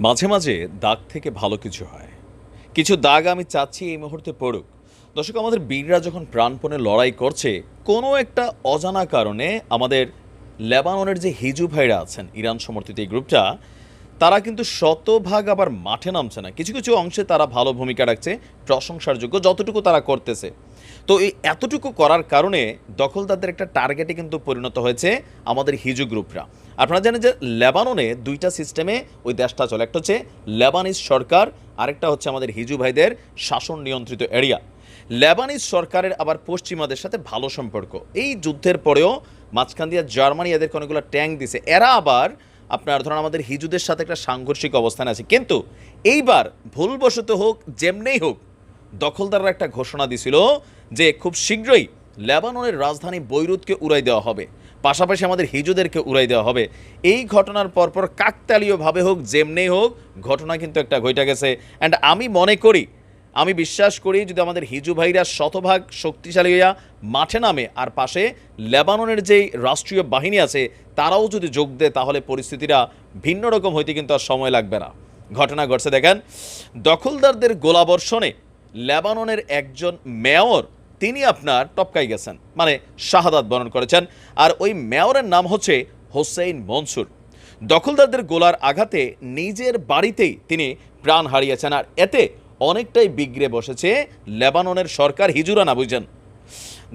মাঝে মাঝে দাগ থেকে ভালো কিছু হয়। কিছু দাগ আমি চাচ্ছি এই মুহূর্তে পড়ুক। দর্শক, আমাদের বীররা যখন প্রাণপণে লড়াই করছে, কোনো একটা অজানা কারণে আমাদের লেবাননের যে হিজু ভাইরা আছেন, ইরান সমর্থিত এই গ্রুপটা তারা কিন্তু শতভাগ আবার মাঠে নামছে না। কিছু কিছু অংশে তারা ভালো ভূমিকা রাখছে, প্রশংসার যোগ্য যতটুকু তারা করতেছে। তো এই এতটুকু করার কারণে দখলদারদের একটা টার্গেটে কিন্তু পরিণত হয়েছে আমাদের হিজু গ্রুপরা। আপনারা জানেন যে লেবাননে দুইটা সিস্টেমে ওই দেশটা চলে। একটা হচ্ছে লেবানিজ সরকার, আরেকটা হচ্ছে আমাদের হিজু ভাইদের শাসন নিয়ন্ত্রিত এরিয়া লেবানিজ সরকারের আবার পশ্চিমাদের সাথে ভালো সম্পর্ক। এই যুদ্ধের পরেও মাঝখান দিয়ে জার্মানি এদেরকে অনেকগুলো ট্যাঙ্ক দিছে। এরা আবার আপনার ধরুন আমাদের হিজুদের সাথে একটা সাংঘর্ষিক অবস্থান আছে। কিন্তু এইবার ভুলবশত হোক, যেমনেই হোক, দখলদাররা একটা ঘোষণা দিছিল যে খুব শীঘ্রই লেবাননের রাজধানী বৈরুতকে উড়াই দেওয়া হবে। পাশাপাশি আমাদের হিজুদেরকে উড়াই দেওয়া হবে। এই ঘটনার পরপর কাকতালীয়ভাবে হোক, যেমনেই হোক, ঘটনা কিন্তু একটা ঘটে গেছে। অ্যান্ড আমি মনে করি আমি বিশ্বাস করি যদি আমাদের হিজু ভাইরা শতভাগ শক্তিশালী হইয়া মাঠে নামে আর পাশে লেবাননের যেই রাষ্ট্রীয় বাহিনী আছে, তারাও যদি যোগ দেয়, তাহলে পরিস্থিতিটা ভিন্ন রকম হইতে কিন্তু আর সময় লাগবে না। ঘটনা ঘটছে, দেখেন, দখলদারদের গোলাবর্ষণে লেবাননের একজন মেয়র, তিনি আপনার টপকাই গেছেন মানে শাহাদাত বরণ করেছেন, আর ওই মেয়রের নাম হচ্ছে হোসেইন মনসুর। দখলদারদের গোলার আঘাতে নিজের বাড়িতেই তিনি প্রাণ হারিয়েছেন, আর এতে অনেকটাই বিগড়ে বসেছে লেবাননের সরকার। হিজুরা না, বুঝছেন?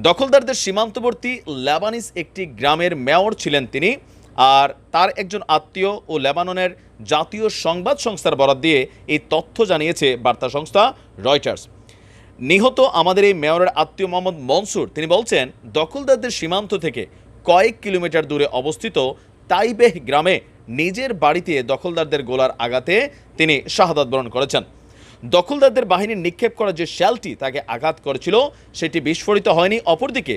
দখলদারদের সীমান্তবর্তী লেবানিস একটি গ্রামের মেয়র ছিলেন তিনি, আর তার একজন আত্মীয় ও লেবাননের জাতীয় সংবাদ সংস্থার বরাদ দিয়ে এই তথ্য জানিয়েছে বার্তা সংস্থা রয়টার্স। নিহত আমাদের এই মেয়রের আত্মীয় মোহাম্মদ মনসুর, তিনি বলছেন, দখলদারদের সীমান্ত থেকে কয়েক কিলোমিটার দূরে অবস্থিত তাইবেহ গ্রামে নিজের বাড়িতে দখলদারদের গোলার আঘাতে তিনি শাহাদাত বরণ করেছেন। দখলদারদের বাহিনীর নিক্ষেপ করা যে শ্যালটি তাকে আঘাত করেছিল, সেটি বিস্ফোরিত হয়নি। অপরদিকে,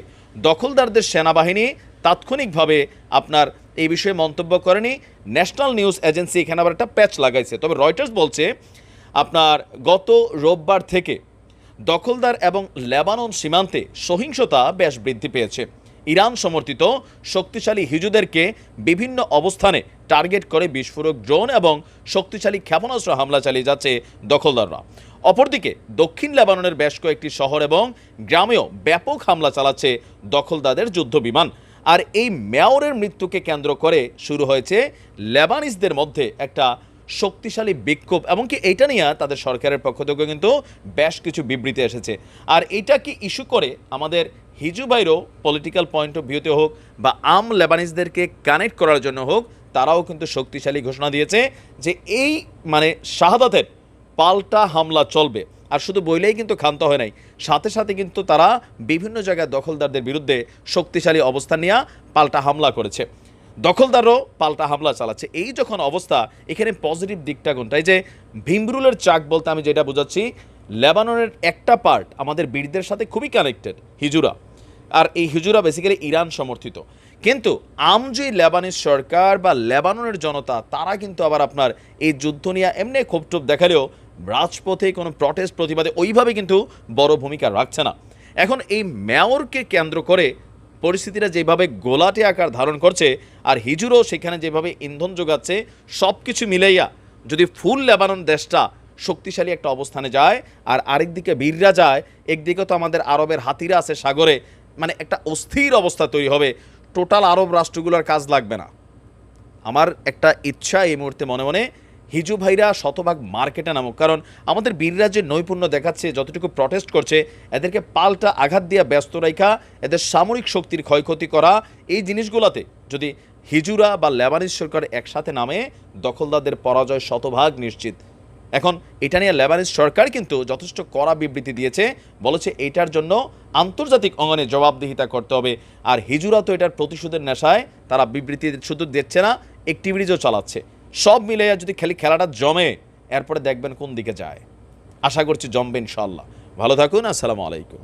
দখলদারদের সেনাবাহিনী তাৎক্ষণিকভাবে আপনার এই বিষয়ে মন্তব্য করেনি। ন্যাশনাল নিউজ এজেন্সি এখানে আবার একটা প্যাচ লাগাইছে। তবে রয়টার্স বলছে, আপনার গত রোববার থেকে দখলদার এবং লেবানন সীমান্তে সহিংসতা বেশ বৃদ্ধি পেয়েছে। ইরান সমর্থিত শক্তিশালী হিজুদেরকে বিভিন্ন অবস্থানে টার্গেট করে বিস্ফোরক ড্রোন এবং শক্তিশালী ক্ষেপণাস্ত্র হামলা চালিয়ে যাচ্ছে দখলদাররা। অপরদিকে দক্ষিণ লেবাননের বেশ কয়েকটি শহর এবং গ্রামেও ব্যাপক হামলা চালাচ্ছে দখলদারদের যুদ্ধ বিমান। আর এই মেয়রের মৃত্যুকে কেন্দ্র করে শুরু হয়েছে লেবানিসদের মধ্যে একটা শক্তিশালী বিক্ষোভ, এমনকি এইটা নিয়ে তাদের সরকারের পক্ষ থেকে কিন্তু বেশ কিছু বিবৃতি এসেছে। আর এটা কি ইস্যু করে? আমাদের হিজু বাইরও পলিটিক্যাল পয়েন্ট অফ ভিউতে হোক বা আম লেবানিসদেরকে কানেক্ট করার জন্য হোক, তারাও কিন্তু শক্তিশালী ঘোষণা দিয়েছে যে এই মানে শাহাদাতের পাল্টা হামলা চলবে। আর শুধু বইলেই কিন্তু ক্ষান্ত হয় নাই। সাথে সাথে কিন্তু তারা বিভিন্ন জায়গায় দখলদারদের বিরুদ্ধে শক্তিশালী অবস্থান নিয়ে পাল্টা হামলা করেছে। দখলদারও পাল্টা হামলা চালাচ্ছে। এই যখন অবস্থা, এখানে পজিটিভ দিকটা কোনটা? এই যে ভীমরুলের চাক বলতে আমি যেটা বোঝাচ্ছি, লেবাননের একটা পার্ট আমাদের বীরদের সাথে খুবই কানেক্টেড হিজুরা। আর এই হিজুরা বেসিক্যালি ইরান সমর্থিত। কিন্তু আম যে লেবানিজ সরকার বা লেবাননের জনতা, তারা কিন্তু আবার আপনার এই যুদ্ধ নিয়ে এমনি ক্ষোভটোপ দেখালেও রাজপথে কোনো প্রটেস্ট প্রতিবাদে ওইভাবে কিন্তু বড় ভূমিকা রাখছে না। এখন এই মেয়রকে কেন্দ্র করে পরিস্থিতিটা যেভাবে গোলাটে আকার ধারণ করছে, আর হিজুরও সেখানে যেভাবে ইন্ধন যোগাচ্ছে সব কিছু মিলাইয়া যদি ফুল লেবানন দেশটা শক্তিশালী একটা অবস্থানে যায়, আর আরেকদিকে বীররা যায়, একদিকে তো আমাদের আরবের হাতিরা আছে সাগরে মানে একটা অস্থির অবস্থা তৈরি হবে। টোটাল আরব রাষ্ট্রগুলোর কাজ লাগবে না। আমার একটা ইচ্ছা এই মুহূর্তে মনে মনে হিজু ভাইরা শতভাগ মার্কেটে নামুক। কারণ আমাদের বীররা যে নৈপুণ্য দেখাচ্ছে, যতটুকু প্রটেস্ট করছে, এদেরকে পাল্টা আঘাত দিয়া ব্যস্ত রাখা এদের সামরিক শক্তির ক্ষয়ক্ষতি করা, এই জিনিসগুলোতে যদি হিজুরা বা লেবানিজ সরকার একসাথে নামে, দখলদারদের পরাজয় শতভাগ নিশ্চিত। এখন এটা নিয়ে লেবানিজ সরকার কিন্তু যথেষ্ট কড়া বিবৃতি দিয়েছে, বলেছে এটার জন্য আন্তর্জাতিক অঙ্গনে জবাবদিহিতা করতে হবে। আর হিজুরা তো এটার প্রতিশোধের নেশায়, তারা বিবৃতি শুধু দিচ্ছে না অ্যাক্টিভিটিজও চালাচ্ছে। সব মিলে যদি খেলি খেলাটা জমে, এরপরে দেখবেন কোন দিকে যায়। আশা করছি জমবে ইনশাল্লাহ ভালো থাকুন, আসসালামু আলাইকুম।